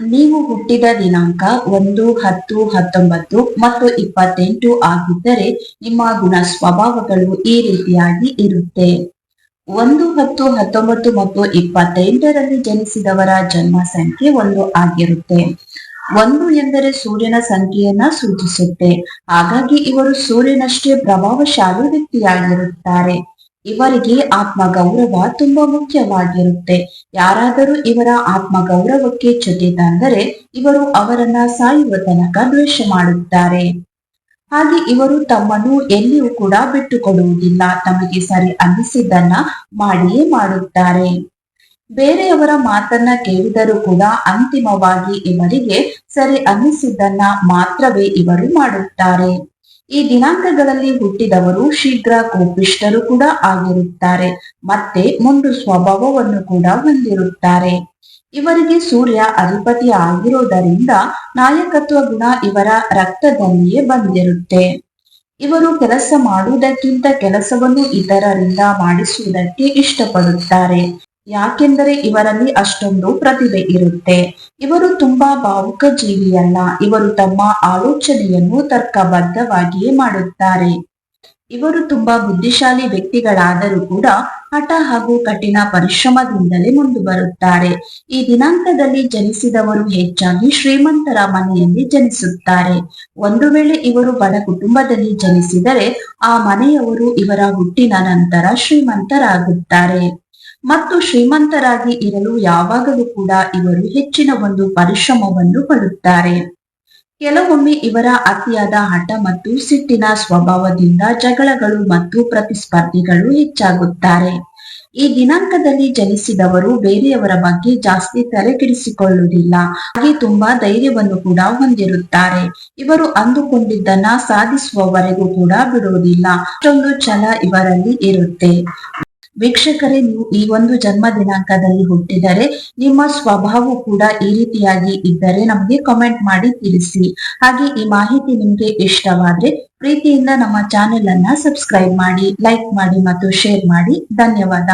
ನೀವು ಹುಟ್ಟಿದ ದಿನಾಂಕ ಒಂದು, ಹತ್ತು, ಹತ್ತೊಂಬತ್ತು ಮತ್ತು ಇಪ್ಪತ್ತೆಂಟು ಆಗಿದ್ದರೆ ನಿಮ್ಮ ಗುಣ ಸ್ವಭಾವಗಳು ಈ ರೀತಿಯಾಗಿ ಇರುತ್ತೆ. ಒಂದು, ಹತ್ತು, ಹತ್ತೊಂಬತ್ತು ಮತ್ತು ಇಪ್ಪತ್ತೆಂಟರಲ್ಲಿ ಜನಿಸಿದವರ ಜನ್ಮ ಸಂಖ್ಯೆ ಒಂದು ಆಗಿರುತ್ತೆ. ಒಂದು ಎಂದರೆ ಸೂರ್ಯನ ಸಂಖ್ಯೆಯನ್ನ ಸೂಚಿಸುತ್ತೆ. ಹಾಗಾಗಿ ಇವರು ಸೂರ್ಯನಷ್ಟೇ ಪ್ರಭಾವಶಾಲಿ ವ್ಯಕ್ತಿಯಾಗಿರುತ್ತಾರೆ. ಇವರಿಗೆ ಆತ್ಮ ಗೌರವ ತುಂಬಾ ಮುಖ್ಯವಾಗಿರುತ್ತೆ. ಯಾರಾದರೂ ಇವರ ಆತ್ಮ ಗೌರವಕ್ಕೆ ಚ್ಯುತಿ ತಂದರೆ ಇವರು ಅವರನ್ನ ಸಾಯುವ ತನಕ ದ್ವೇಷ ಮಾಡುತ್ತಾರೆ. ಹಾಗೆ ಇವರು ತಮ್ಮನ್ನು ಎಲ್ಲಿಯೂ ಕೂಡ ಬಿಟ್ಟುಕೊಡುವುದಿಲ್ಲ. ತಮಗೆ ಸರಿ ಅನ್ನಿಸಿದ್ದನ್ನ ಮಾಡಿಯೇ ಮಾಡುತ್ತಾರೆ. ಬೇರೆಯವರ ಮಾತನ್ನ ಕೇಳಿದರೂ ಕೂಡ ಅಂತಿಮವಾಗಿ ಇವರಿಗೆ ಸರಿ ಅನ್ನಿಸಿದ್ದನ್ನ ಮಾತ್ರವೇ ಇವರು ಮಾಡುತ್ತಾರೆ. ಈ ದಿನಾಂಕಗಳಲ್ಲಿ ಹುಟ್ಟಿದವರು ಶೀಘ್ರ ಕೋಪಿಷ್ಟರು ಕೂಡ ಆಗಿರುತ್ತಾರೆ. ಮತ್ತೆ ಮುಂದು ಸ್ವಭಾವವನ್ನು ಕೂಡ ಹೊಂದಿರುತ್ತಾರೆ. ಇವರಿಗೆ ಸೂರ್ಯ ಅಧಿಪತಿ ಆಗಿರೋದರಿಂದ ನಾಯಕತ್ವ ಗುಣ ಇವರ ರಕ್ತದಲ್ಲಿಯೇ ಬಂದಿರುತ್ತೆ. ಇವರು ಕೆಲಸ ಮಾಡುವುದಕ್ಕಿಂತ ಕೆಲಸವನ್ನು ಇತರರಿಂದ ಮಾಡಿಸುವುದಕ್ಕೆ ಇಷ್ಟಪಡುತ್ತಾರೆ. ಯಾಕೆಂದರೆ ಇವರಲ್ಲಿ ಅಷ್ಟೊಂದು ಪ್ರತಿಭೆ ಇರುತ್ತೆ. ಇವರು ತುಂಬಾ ಭಾವುಕ ಜೀವಿಯಲ್ಲ ಇವರು ತಮ್ಮ ಆಲೋಚನೆಯನ್ನು ತರ್ಕಬದ್ಧವಾಗಿಯೇ ಮಾಡುತ್ತಾರೆ. ಇವರು ತುಂಬಾ ಬುದ್ಧಿಶಾಲಿ ವ್ಯಕ್ತಿಗಳಾದರೂ ಕೂಡ ಹಠ ಹಾಗೂ ಕಠಿಣ ಪರಿಶ್ರಮದಿಂದಲೇ ಮುಂದೆ ಬರುತ್ತಾರೆ ಈ ದಿನಾಂಕದಲ್ಲಿ ಜನಿಸಿದವರು ಹೆಚ್ಚಾಗಿ ಶ್ರೀಮಂತರ ಮನೆಯಲ್ಲಿ ಜನಿಸುತ್ತಾರೆ. ಒಂದು ವೇಳೆ ಇವರು ಬಡ ಕುಟುಂಬದಲ್ಲಿ ಜನಿಸಿದರೆ ಆ ಮನೆಯವರು ಇವರ ಹುಟ್ಟಿನ ನಂತರ ಶ್ರೀಮಂತರಾಗುತ್ತಾರೆ. ಮತ್ತು ಶ್ರೀಮಂತರಾಗಿ ಇರಲು ಯಾವಾಗಲೂ ಕೂಡ ಇವರು ಹೆಚ್ಚಿನ ಒಂದು ಪರಿಶ್ರಮವನ್ನು ಪಡುತ್ತಾರೆ. ಕೆಲವೊಮ್ಮೆ ಇವರ ಅತಿಯಾದ ಹಠ ಮತ್ತು ಸಿಟ್ಟಿನ ಸ್ವಭಾವದಿಂದ ಜಗಳಗಳು ಮತ್ತು ಪ್ರತಿಸ್ಪರ್ಧಿಗಳು ಹೆಚ್ಚಾಗುತ್ತಾರೆ. ಈ ದಿನಾಂಕದಲ್ಲಿ ಜನಿಸಿದವರು ಬೇರೆಯವರ ಬಗ್ಗೆ ಜಾಸ್ತಿ ತಲೆಕೆಡಿಸಿಕೊಳ್ಳುವುದಿಲ್ಲ. ಹಾಗೆ ತುಂಬಾ ಧೈರ್ಯವನ್ನು ಕೂಡ ಹೊಂದಿರುತ್ತಾರೆ. ಇವರು ಅಂದುಕೊಂಡಿದ್ದನ್ನ ಸಾಧಿಸುವವರೆಗೂ ಕೂಡ ಬಿಡುವುದಿಲ್ಲ. ಅಷ್ಟೊಂದು ಛಲ ಇವರಲ್ಲಿ ಇರುತ್ತೆ. ವೀಕ್ಷಕರೇ, ನೀವು ಈ ಒಂದು ಜನ್ಮ ದಿನಾಂಕದಲ್ಲಿ ಹುಟ್ಟಿದರೆ ನಿಮ್ಮ ಸ್ವಭಾವ ಕೂಡ ಈ ರೀತಿಯಾಗಿ ಇದ್ದರೆ ನಮಗೆ ಕಮೆಂಟ್ ಮಾಡಿ ತಿಳಿಸಿ. ಹಾಗೆ ಈ ಮಾಹಿತಿ ನಿಮ್ಗೆ ಇಷ್ಟವಾದ್ರೆ ಪ್ರೀತಿಯಿಂದ ನಮ್ಮ ಚಾನೆಲ್ ಅನ್ನ ಸಬ್ಸ್ಕ್ರೈಬ್ ಮಾಡಿ ಲೈಕ್ ಮಾಡಿ ಮತ್ತು ಶೇರ್ ಮಾಡಿ. ಧನ್ಯವಾದ.